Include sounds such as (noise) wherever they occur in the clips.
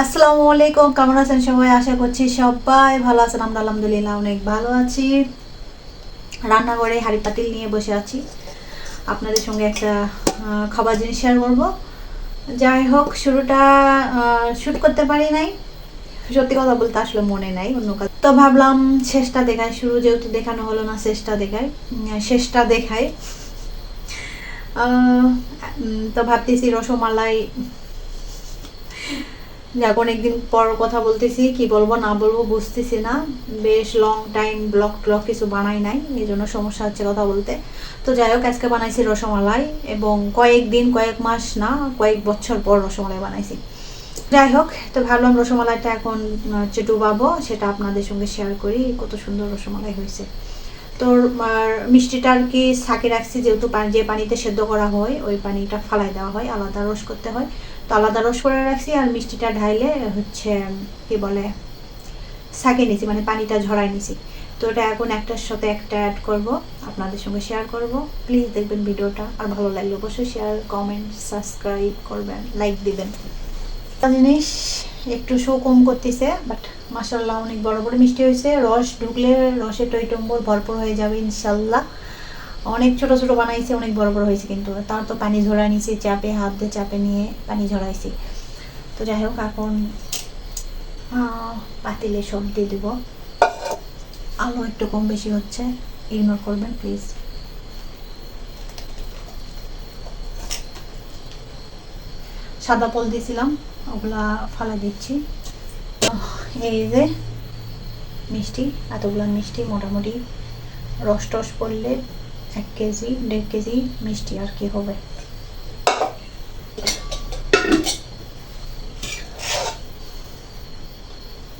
আসসালামু আলাইকুম, কেমন আছেন সবাই? আশা করছি সবাই ভালো আছেন। আমরা আলহামদুলিল্লাহ অনেক ভালো আছি। রান্নাঘরে হাঁড়ি পাতিল নিয়ে বসে আছি। আপনাদের সঙ্গে একটা খাবার জিনিস শেয়ার করব। যাই হোক, শুরুটা শ্যুট করতে পারি নাই। সত্যি কথা বলতে আসলে মনে নাই, অন্য কাজ। তো ভাবলাম শেষটা দেখায় শুরু যেহেতু দেখানো হলো না, শেষটা দেখায় শেষটা দেখায় তো ভাবতেছি রসমালাই যাক অনেকদিন পর কথা বলতেছি, কি বলব, না বলব বুঝতেছি না। বেশ লং টাইম ব্লগ ট্লগ কিছু বানাই নাই, এই জন্য সমস্যা হচ্ছে কথা বলতে। তো যাই হোক, আজকে বানাইছি রসমালাই এবং কয়েকদিন কয়েক মাস না, কয়েক বছর পর রসমালাই বানাইছি। যাই হোক, তো ভাবলাম রসমালাইটা এখন হচ্ছে ডুবাবো সেটা আপনাদের সঙ্গে শেয়ার করি, কত সুন্দর রসমালাই হয়েছে। তো আর মিষ্টিটা আর কি সাকে রাখছি যেহেতু পানি- যে পানিতে সেদ্ধ করা হয়, ওই পানিটা ফালাই দেওয়া হয়, আলাদা রস করতে হয়। তো আলাদা রস করে রাখছি আর মিষ্টিটা ঢাইলে হচ্ছে, কি বলে সাকে নিছি মানে পানিটা ঝরাই নিছি। তো এটা এখন একটার সাথে একটা অ্যাড করব, আপনাদের সঙ্গে শেয়ার করব। প্লিজ দেখবেন ভিডিওটা, আর ভালো লাগলে অবশ্যই শেয়ার কমেন্ট সাবস্ক্রাইব করবেন লাইক দিবেন। জিনিস একটু শো কম করতেছে বাট মাসাল্লাহ অনেক বড় বড় মিষ্টি হয়েছে। রস ঢুকলে রসে টইটম্বর ভরপুর হয়ে যাবে ইনশাল্লাহ অনেক ছোট ছোট বানাইছে, অনেক বড় বড় হয়েছে কিন্তু। তার তো পানি ঝরা নিছি, চাপে, হাত দিয়ে চাপে নিয়ে পানি ঝরাইছি। তো যাই হোক, এখন পাতিলে সব দিয়ে দেবো। আলো একটু কম বেশি হচ্ছে ইগনোর করবেন প্লিজ সাদা পল দিয়েছিলাম, ওগুলা ফালা দিচ্ছি। এই যে মিষ্টি, এতগুলো মিষ্টি, মোটামুটি রস টস পড়লে এক কেজি, দেড় কেজি মিষ্টি আর কি হবে।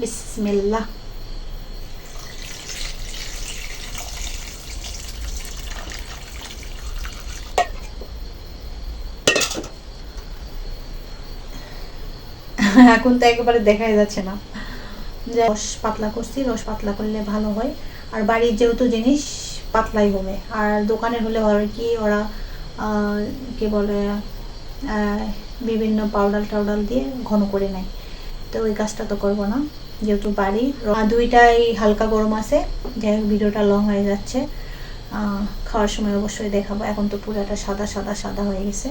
বিসমিল্লাহ। (laughs) এখন তো একেবারে দেখাই যাচ্ছে না। রস পাতলা করছি, রস পাতলা করলে ভালো হয়। আর বাড়ির যেহেতু জিনিস, পাতলাই হবে। আর দোকানে হলে হয় কি, ওরা কি বলে বিভিন্ন পাউডার টাউডার দিয়ে ঘন করে নেয়। তো ওই কাজটা তো করব না, যেহেতু বাড়ি। আর দুইটাই হালকা গরম আছে, যাই হোক, ভিডিওটা লং হয়ে যাচ্ছে। খাওয়ার সময় অবশ্যই দেখাবো। এখন তো পুরোটা সাদা সাদা সাদা হয়ে গেছে।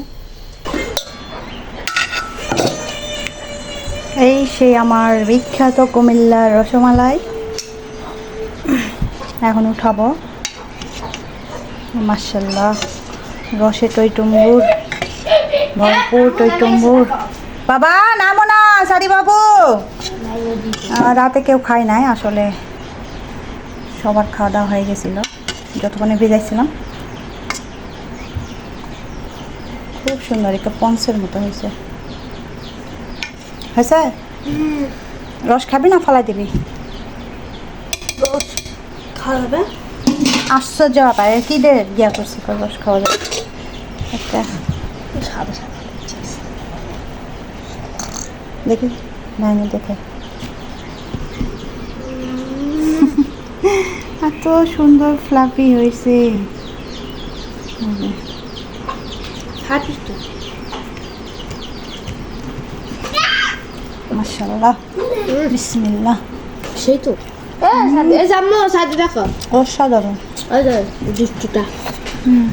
এই সেই আমার বিখ্যাত কুমিল্লার রসমালাই। এখন উঠাবো। মার্শাল্লাহ রসে টইটুম্বুর, ভরপুর টইটুম্বুর। বাবা, নামো না, সারি বাবু। রাতে কেউ খায় নাই, আসলে সবার খাওয়া দাওয়া হয়ে গেছিল। যতক্ষণে ভেজাইছিলাম। খুব সুন্দর, একটা পঞ্চের মতো হয়েছে। হয়েছে? রস খাবি না ফালাই দিবি? রস খাওয়াবে? আশ্চর্য ব্যাপার কি দে গিয়া করছি রস খাওয়া যাবে একটা। দেখি ভাঙে দেখে। এত সুন্দর ফ্লাফি হয়েছে খাটিস তো মাশাল্লাহ বিসমিল্লাহ। সেই তো। দেখো। অসাধারণ। দুষ্টুটা। হুম